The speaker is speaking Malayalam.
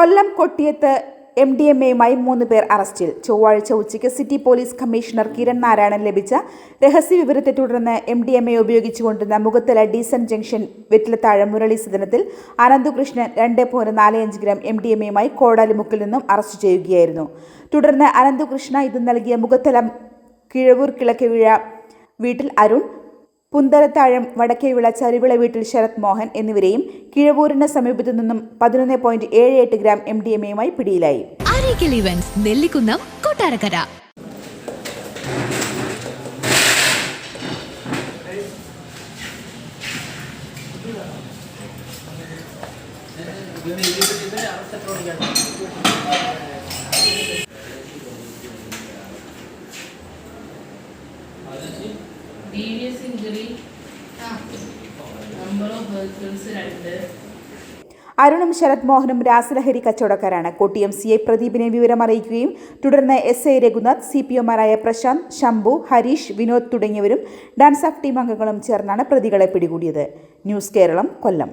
കൊല്ലം കൊട്ടിയത്ത് എം ഡി എം എയുമായി മൂന്ന് പേർ അറസ്റ്റിൽ. ചൊവ്വാഴ്ച ഉച്ചയ്ക്ക് city police commissioner Kiran Narayanan ലഭിച്ച രഹസ്യ വിവരത്തെ തുടർന്ന് എം ഡി എം എ ഉപയോഗിച്ചുകൊണ്ടിരുന്ന മുഖത്തല ഡീസൻ ജംഗ്ഷൻ വെറ്റിലത്താഴം മുരളി സദനത്തിൽ അനന്തുകൃഷ്ണൻ രണ്ട് പോയിന്റ് നാല് അഞ്ച് ഗ്രാം എം ഡി എം എയുമായി കോടാലിമുക്കിൽ നിന്നും അറസ്റ്റ് ചെയ്യുകയായിരുന്നു. തുടർന്ന് അനന്തുകൃഷ്ണ ഇത് നൽകിയ മുഖത്തല കിഴവൂർ കിളക്കവിഴ വീട്ടിൽ അരുൺ പുന്തലത്താഴം വടക്കേവിള ചരുവിള വീട്ടിൽ ശരത് മോഹൻ എന്നിവരെയും കിഴവൂരിന് സമീപത്തു നിന്നും പതിനൊന്ന് പോയിന്റ് ഏഴ് എട്ട് ഗ്രാം എം ഡി എം എയുമായി പിടിയിലായി. Nellikunnam Kottarakkara. Devious injury number of vehicles രണ്ട്. അരുണും ശരത് മോഹനും രാസലഹരി കച്ചവടക്കാരാണ്. കൊട്ടിയം സി ഐ പ്രദീപിനെ വിവരം അറിയിക്കുകയും തുടർന്ന് S I Raghunath C P ഒമാരായ Prashant Shambhu Harish Vinod തുടങ്ങിയവരും ഡാൻസ് ഓഫ് ടീം അംഗങ്ങളും ചേർന്നാണ് പ്രതികളെ പിടികൂടിയത്. ന്യൂസ് കേരളം കൊല്ലം.